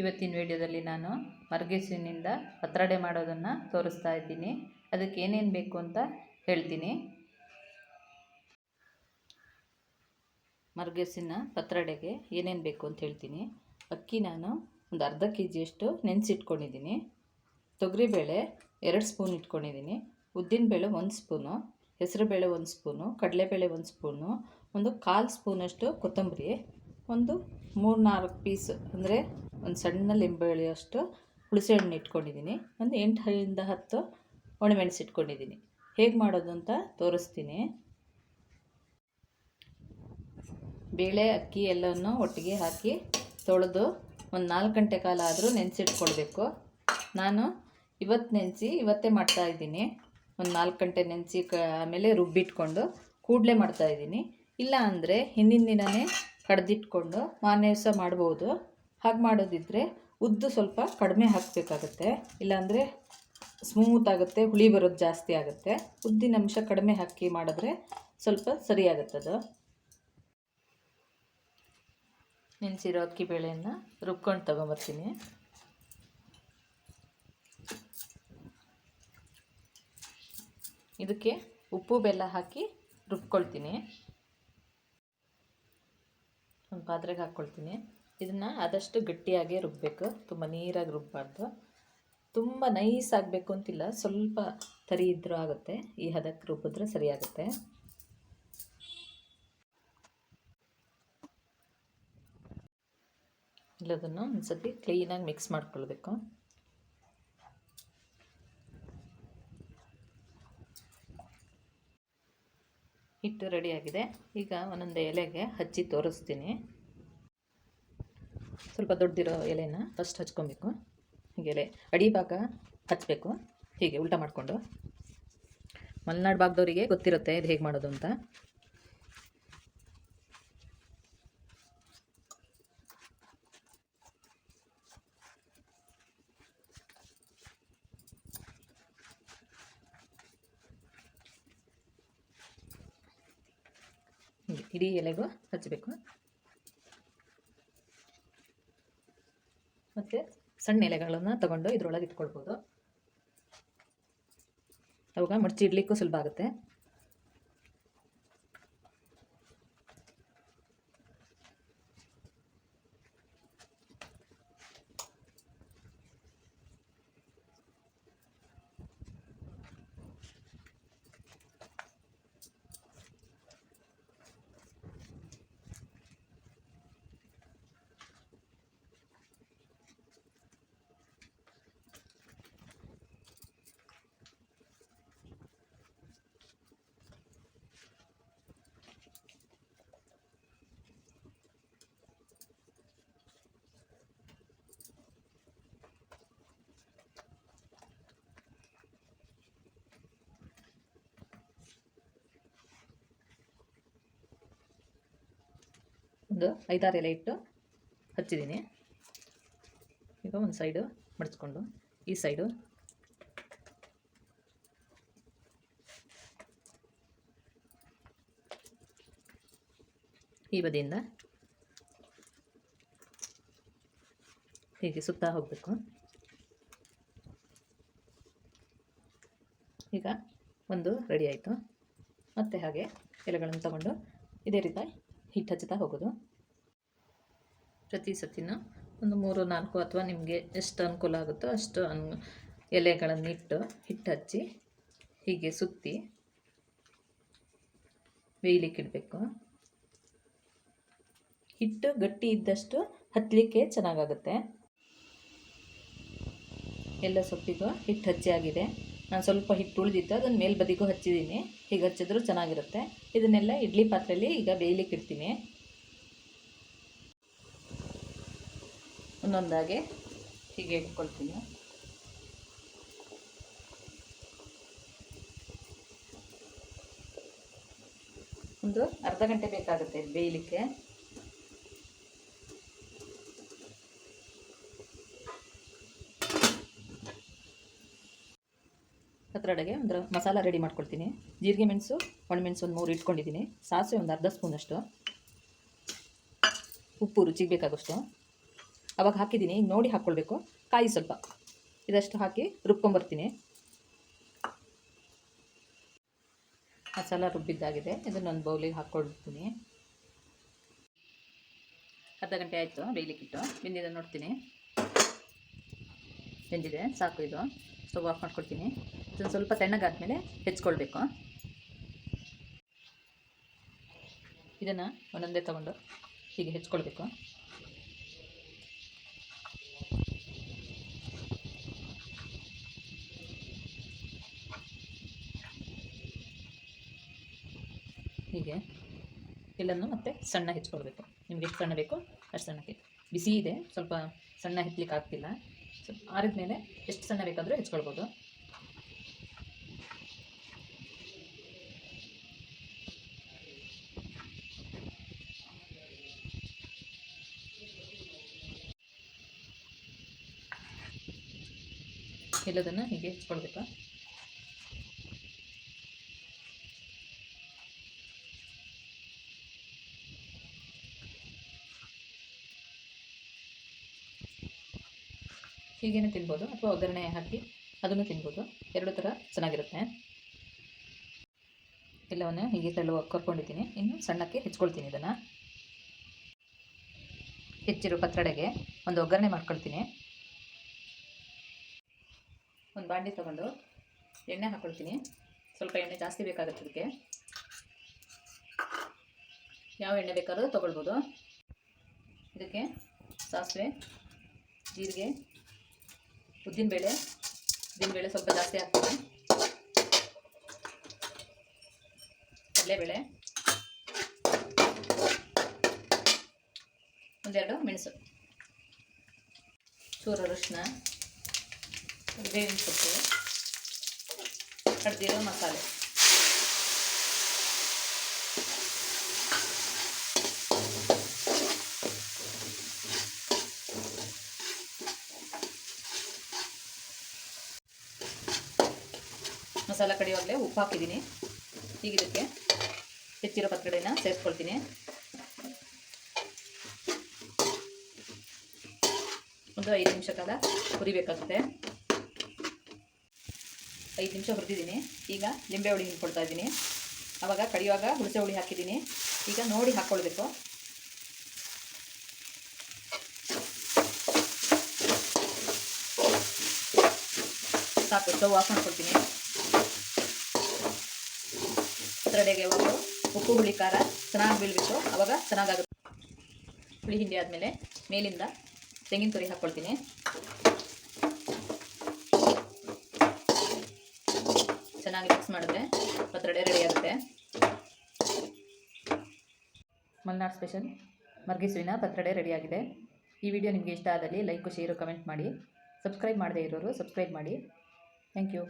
ಇವತ್ತಿನ ವಿಡಿಯೋದಲ್ಲಿ ನಾನು ಮರ್ಗೆಸಿನಿಂದ ಪತ್ರೊಡೆ ಮಾಡೋದನ್ನು ತೋರಿಸ್ತಾ ಇದ್ದೀನಿ. ಅದಕ್ಕೆ ಏನೇನು ಬೇಕು ಅಂತ ಹೇಳ್ತೀನಿ. ಮರ್ಗೆಸಿನ ಪತ್ರೊಡೆಗೆ ಏನೇನು ಬೇಕು ಅಂತ ಹೇಳ್ತೀನಿ. ಅಕ್ಕಿ ನಾನು ಒಂದು ಅರ್ಧ ಕೆ ಜಿಯಷ್ಟು ನೆನೆಸಿಟ್ಕೊಂಡಿದ್ದೀನಿ. ತೊಗರಿಬೇಳೆ ಎರಡು ಸ್ಪೂನ್ ಇಟ್ಕೊಂಡಿದ್ದೀನಿ. ಉದ್ದಿನಬೇಳೆ ಒಂದು ಸ್ಪೂನು, ಹೆಸರುಬೇಳೆ ಒಂದು ಸ್ಪೂನು, ಕಡಲೆಬೇಳೆ ಒಂದು ಸ್ಪೂನು, ಒಂದು ಕಾಲು ಸ್ಪೂನಷ್ಟು ಕೊತ್ತಂಬರಿ, ಒಂದು ಮೂರು ನಾಲ್ಕು ಪೀಸ್ ಅಂದರೆ ಒಂದು ಸಣ್ಣ ಲಿಂಬೆಳೆಯಷ್ಟು ಹುಣಸೆಹಣ್ಣು ಇಟ್ಕೊಂಡಿದ್ದೀನಿ. ಒಂದು ಎಂಟರಿಂದ ಹತ್ತು ಒಣಮೆಣಸು ಇಟ್ಕೊಂಡಿದ್ದೀನಿ. ಹೇಗೆ ಮಾಡೋದು ಅಂತ ತೋರಿಸ್ತೀನಿ. ಬೇಳೆ, ಅಕ್ಕಿ ಎಲ್ಲವನ್ನು ಒಟ್ಟಿಗೆ ಹಾಕಿ ತೊಳೆದು ಒಂದು ನಾಲ್ಕು ಗಂಟೆ ಕಾಲ ಆದರೂ ನೆನೆಸಿಟ್ಕೊಳ್ಬೇಕು. ನಾನು ಇವತ್ತು ನೆನೆಸಿ ಇವತ್ತೇ ಮಾಡ್ತಾಯಿದ್ದೀನಿ ಒಂದು ನಾಲ್ಕು ಗಂಟೆ ನೆನೆಸಿ ಕ ಆಮೇಲೆ ರುಬ್ಬಿಟ್ಕೊಂಡು ಕೂಡಲೇ ಮಾಡ್ತಾಯಿದ್ದೀನಿ ಇಲ್ಲ ಅಂದರೆ ಹಿಂದಿನ ದಿನವೇ ಕಡ್ದಿಟ್ಕೊಂಡು ಮಾರನೇ ದಿವಸ ಮಾಡ್ಬೋದು. ಹಾಗೆ ಮಾಡೋದಿದ್ದರೆ ಉದ್ದು ಸ್ವಲ್ಪ ಕಡಿಮೆ ಹಾಕಬೇಕಾಗತ್ತೆ. ಇಲ್ಲಾಂದರೆ ಸ್ಮೂತ್ ಆಗುತ್ತೆ, ಹುಳಿ ಬರೋದು ಜಾಸ್ತಿ ಆಗುತ್ತೆ. ಉದ್ದಿನ ಅಂಶ ಕಡಿಮೆ ಹಾಕಿ ಮಾಡಿದ್ರೆ ಸ್ವಲ್ಪ ಸರಿಯಾಗುತ್ತದು ನೆನೆಸಿರೋ ಅಕ್ಕಿ ಬೇಳೆಯನ್ನು ರುಬ್ಕೊಂಡು ತೊಗೊಂಬರ್ತೀನಿ. ಇದಕ್ಕೆ ಉಪ್ಪು, ಬೆಲ್ಲ ಹಾಕಿ ರುಬ್ಕೊಳ್ತೀನಿ. ಒಂದು ಪಾತ್ರೆಗೆ ಹಾಕ್ಕೊಳ್ತೀನಿ. ಇದನ್ನು ಆದಷ್ಟು ಗಟ್ಟಿಯಾಗಿ ರುಬ್ಬಬೇಕು ತುಂಬ ನೀರಾಗಿ ರುಬ್ಬಬಾರ್ದು ತುಂಬ ನೈಸ್ ಆಗಬೇಕು ಅಂತಿಲ್ಲ. ಸ್ವಲ್ಪ ತರಿ ಇದ್ದರೂ ಆಗುತ್ತೆ. ಈ ಹದಕ್ಕೆ ರುಬ್ಬಿದ್ರೆ ಸರಿಯಾಗುತ್ತೆ. ಇಲ್ಲದನ್ನು ಒಂದು ಸತಿ ಕ್ಲೀನಾಗಿ ಮಿಕ್ಸ್ ಮಾಡ್ಕೊಳ್ಬೇಕು. ಹಿಟ್ಟು ರೆಡಿಯಾಗಿದೆ ಈಗ ಒಂದೊಂದು ಎಲೆಗೆ ಹಚ್ಚಿ ತೋರಿಸ್ತೀನಿ. ಸ್ವಲ್ಪ ದೊಡ್ಡದಿರೋ ಎಲೆನ ಫಸ್ಟ್ ಹಚ್ಕೊಬೇಕು. ಹೀಗೆ ಎಲೆ ಅಡಿ ಭಾಗ ಹಚ್ಚಬೇಕು ಹೀಗೆ ಉಲ್ಟಾ ಮಾಡಿಕೊಂಡು. ಮಲೆನಾಡು ಭಾಗದವರಿಗೆ ಗೊತ್ತಿರುತ್ತೆ ಇದು ಹೇಗೆ ಮಾಡೋದು ಅಂತ. ಇಡೀ ಎಲೆಗೂ ಹಚ್ಚಬೇಕು ಮತ್ತು ಸಣ್ಣ ಎಲೆಗಳನ್ನು ತಗೊಂಡು ಇದರೊಳಗೆ ಇಟ್ಕೊಳ್ಬೋದು. ಅವಾಗ ಮಡಚಿ ಇಡ್ಲಿಕ್ಕೂ ಸುಲಭ ಆಗುತ್ತೆ. ಒಂದು ಐದಾರು ಎಲೆ ಇಟ್ಟು ಹಚ್ಚಿದ್ದೀನಿ. ಈಗ ಒಂದು ಸೈಡು ಮಡಚ್ಕೊಂಡು, ಈ ಸೈಡು. ಈ ಬದಿಯಿಂದ ಹೀಗೆ ಸುತ್ತಾ ಹೋಗಬೇಕು. ಈಗ ಒಂದು ರೆಡಿ ಆಯಿತು. ಮತ್ತೆ ಹಾಗೆ ಎಲೆಗಳನ್ನು ತಗೊಂಡು ಇದೇ ರೀತಿ ಹಿಟ್ಟು ಹಚ್ಚುತ್ತಾ ಹೋಗೋದು. ಪ್ರತಿ ಸತಿನೂ ಒಂದು ಮೂರು, ನಾಲ್ಕು ಅಥವಾ ನಿಮಗೆ ಎಷ್ಟು ಅನುಕೂಲ ಆಗುತ್ತೋ ಅಷ್ಟು ಅನ್ ಎಲೆಗಳನ್ನಿಟ್ಟು ಹಿಟ್ಟು ಹಚ್ಚಿ ಹೀಗೆ ಸುತ್ತಿ ಬೇಯಲಿಕ್ಕೆ ಇಡಬೇಕು. ಹಿಟ್ಟು ಗಟ್ಟಿ ಇದ್ದಷ್ಟು ಹತ್ತಲಿಕ್ಕೆ ಚೆನ್ನಾಗಾಗುತ್ತೆ. ಎಲ್ಲ ಸೊಪ್ಪಿಗೂ ಹಿಟ್ಟು ಹಚ್ಚಿ ಆಗಿದೆ. ನಾನು ಸ್ವಲ್ಪ ಹಿಟ್ಟು ಉಳಿದಿತ್ತು ಅದನ್ನು ಮೇಲ್ ಬದಿಗೂ ಹಚ್ಚಿದ್ದೀನಿ ಹೀಗೆ ಹಚ್ಚಿದ್ರೂ ಚೆನ್ನಾಗಿರುತ್ತೆ. ಇದನ್ನೆಲ್ಲ ಇಡ್ಲಿ ಪಾತ್ರೆಯಲ್ಲಿ ಈಗ ಬೇಯಲಿಕ್ಕೆ ಇಡ್ತೀನಿ. ಒಂದೊಂದಾಗೆ ಹೀಗೆ ಇಟ್ಕೊಳ್ತೀನಿ ಒಂದು ಅರ್ಧ ಗಂಟೆ ಬೇಕಾಗುತ್ತೆ ಬೇಯಲಿಕ್ಕೆ. ಪತ್ರೊಡೆಗೆ ಒಂದು ಮಸಾಲ ರೆಡಿ ಮಾಡ್ಕೊಳ್ತೀನಿ. ಜೀರಿಗೆ ಮೆಣಸು ಒಣಮೆಣಸು ಒಂದು ಮೂರು ಇಟ್ಕೊಂಡಿದ್ದೀನಿ. ಸಾಸಿವೆ ಒಂದು ಅರ್ಧ ಸ್ಪೂನಷ್ಟು ಉಪ್ಪು ರುಚಿಗೆ ಬೇಕಾಗೋಷ್ಟು ಅವಾಗ ಹಾಕಿದ್ದೀನಿ. ಈಗ ನೋಡಿ ಹಾಕ್ಕೊಳ್ಬೇಕು. ಕಾಯಿ ಸ್ವಲ್ಪ. ಇದಷ್ಟು ಹಾಕಿ ರುಬ್ಕೊಂಬರ್ತೀನಿ. ಮಸಾಲ ರುಬ್ಬಿದ್ದಾಗಿದೆ. ಇದನ್ನೊಂದು ಬೌಲಿಗೆ ಹಾಕ್ಕೊಳ್ತೀನಿ. ಅರ್ಧ ಗಂಟೆ ಆಯಿತು. ಬೇಯಲಿಕ್ಕಿಟ್ಟು. ಬೆಂದಿದೆ ನೋಡ್ತೀನಿ. ಬೆಂದಿದೆ. ಸಾಕು ಇದು. ಸ್ಟವ್ ಆಫ್ ಮಾಡ್ಕೊಳ್ತೀನಿ. ಇದನ್ನು ಸ್ವಲ್ಪ ತಣ್ಣಗಾದ್ಮೇಲೆ ಹೆಚ್ಕೊಳ್ಬೇಕು. ಇದನ್ನು ಒಂದೊಂದೇ ತಗೊಂಡು ಹೀಗೆ ಹೆಚ್ಕೊಳ್ಬೇಕು. ಹೀಗೆ ಎಲ್ಲನೂ ಮತ್ತೆ ಸಣ್ಣ ಹೆಚ್ಕೊಳ್ಬೇಕು. ನಿಮ್ಗೆ ಎಷ್ಟು ಸಣ್ಣ ಬೇಕೋ ಅಷ್ಟು ಸಣ್ಣಕ್ಕೆ. ಬಿಸಿ ಇದೆ, ಸ್ವಲ್ಪ ಸಣ್ಣ ಹೆಚ್ಲಿಕ್ಕೆ ಆಗ್ತಿಲ್ಲ. ಸ್ವಲ್ಪ ಆರಿದ ಮೇಲೆ ಎಷ್ಟು ಸಣ್ಣ ಬೇಕಾದರೂ ಹೆಚ್ಕೊಳ್ಬೋದು. ಎಲ್ಲದನ್ನು ಹೀಗೆ ಹೆಚ್ಕೊಳ್ಬೇಕು ಹೀಗೇನೆ ತಿನ್ಬೋದು ಅಥವಾ ಒಗ್ಗರಣೆ ಹಾಕಿ ಅದನ್ನು ತಿನ್ಬೋದು. ಎರಡು ಥರ ಚೆನ್ನಾಗಿರುತ್ತೆ. ಎಲ್ಲವನ್ನು ಹೀಗೆ ತಳ್ಳು ಕರ್ಕೊಂಡಿದ್ದೀನಿ. ಇನ್ನು ಸಣ್ಣಕ್ಕೆ ಹೆಚ್ಕೊಳ್ತೀನಿ ಇದನ್ನು. ಹೆಚ್ಚಿರೋ ಪತ್ರಡೆಗೆ ಒಂದು ಒಗ್ಗರಣೆ ಮಾಡ್ಕೊಳ್ತೀನಿ. ಒಂದು ಬಾಂಡಿ ತೊಗೊಂಡು ಎಣ್ಣೆ ಹಾಕ್ಕೊಳ್ತೀನಿ ಸ್ವಲ್ಪ ಎಣ್ಣೆ ಜಾಸ್ತಿ ಬೇಕಾಗುತ್ತೆ ಅದಕ್ಕೆ ಯಾವ ಎಣ್ಣೆ ಬೇಕಾದರೂ ತೊಗೊಳ್ಬೋದು. ಇದಕ್ಕೆ ಸಾಸಿವೆ, ಜೀರಿಗೆ, ಉದ್ದಿನಬೇಳೆ ಉದ್ದಿನಬೇಳೆ ಸ್ವಲ್ಪ ಜಾಸ್ತಿ ಹಾಕ್ತೀನಿ. ಕಡಲೆಬೇಳೆ, ಒಂದೆರಡು ಮೆಣಸು. ಚೂರು ಅರಿಶಿನ ಬೇವಿನ ಸೊಪ್ಪು ಕಡ್ದಿರೋ ಮಸಾಲೆ. ಮಸಾಲ ಕಡಿಯುವಾಗಲೇ ಉಪ್ಪು ಹಾಕಿದ್ದೀನಿ. ಈಗ ಇದಕ್ಕೆ ಹೆಚ್ಚಿರೋ ಪತ್ರೊಡೆನ ಸೇರಿಸ್ಕೊಳ್ತೀನಿ. ಒಂದು ಐದು ನಿಮಿಷ ಕಾಲ ಹುರಿಬೇಕಾಗುತ್ತೆ. ಐದು ನಿಮಿಷ ಹುರಿದಿದ್ದೀನಿ. ಈಗ ಲಿಂಬೆ ಹುಳಿ ಹಿಂಡ್ಕೊಳ್ತಾ ಇದ್ದೀನಿ. ಆವಾಗ ಕಡಿಯುವಾಗ ಹುಣಸೆ ಹುಳಿ ಹಾಕಿದ್ದೀನಿ. ಈಗ ನೋಡಿ ಹಾಕ್ಕೊಳ್ಬೇಕು. ಸಾಕು, ಸ್ಟವ್ ಆಫ್ ಮಾಡ್ಕೊಳ್ತೀನಿ ಪತ್ರೊಡೆಗೆ ಒಂದು ಉಪ್ಪು, ಹುಳಿ, ಖಾರ ಚೆನ್ನಾಗಿ ಬೀಳಬೇಕು ಆವಾಗ ಚೆನ್ನಾಗಾಗುತ್ತೆ. ಹುಳಿ ಹಿಂಡಿ ಆದಮೇಲೆ ಮೇಲಿಂದ ತೆಂಗಿನ ತುರಿ ಹಾಕ್ಕೊಳ್ತೀನಿ. ಚೆನ್ನಾಗಿ ಮಿಕ್ಸ್ ಮಾಡಿದ್ರೆ ಪತ್ರೊಡೆ ರೆಡಿ ಆಗುತ್ತೆ. ಮಲ್ನಾಡ್ ಸ್ಪೆಷಲ್ ಮರ್ಗಿಸುವಿನ ಪತ್ರೊಡೆ ರೆಡಿಯಾಗಿದೆ ಈ ವಿಡಿಯೋ ನಿಮಗೆ ಇಷ್ಟ ಆದಲ್ಲಿ ಲೈಕ್, ಶೇರು, ಕಮೆಂಟ್ ಮಾಡಿ. ಸಬ್ಸ್ಕ್ರೈಬ್ ಮಾಡದೇ ಇರೋರು ಸಬ್ಸ್ಕ್ರೈಬ್ ಮಾಡಿ. Thank you.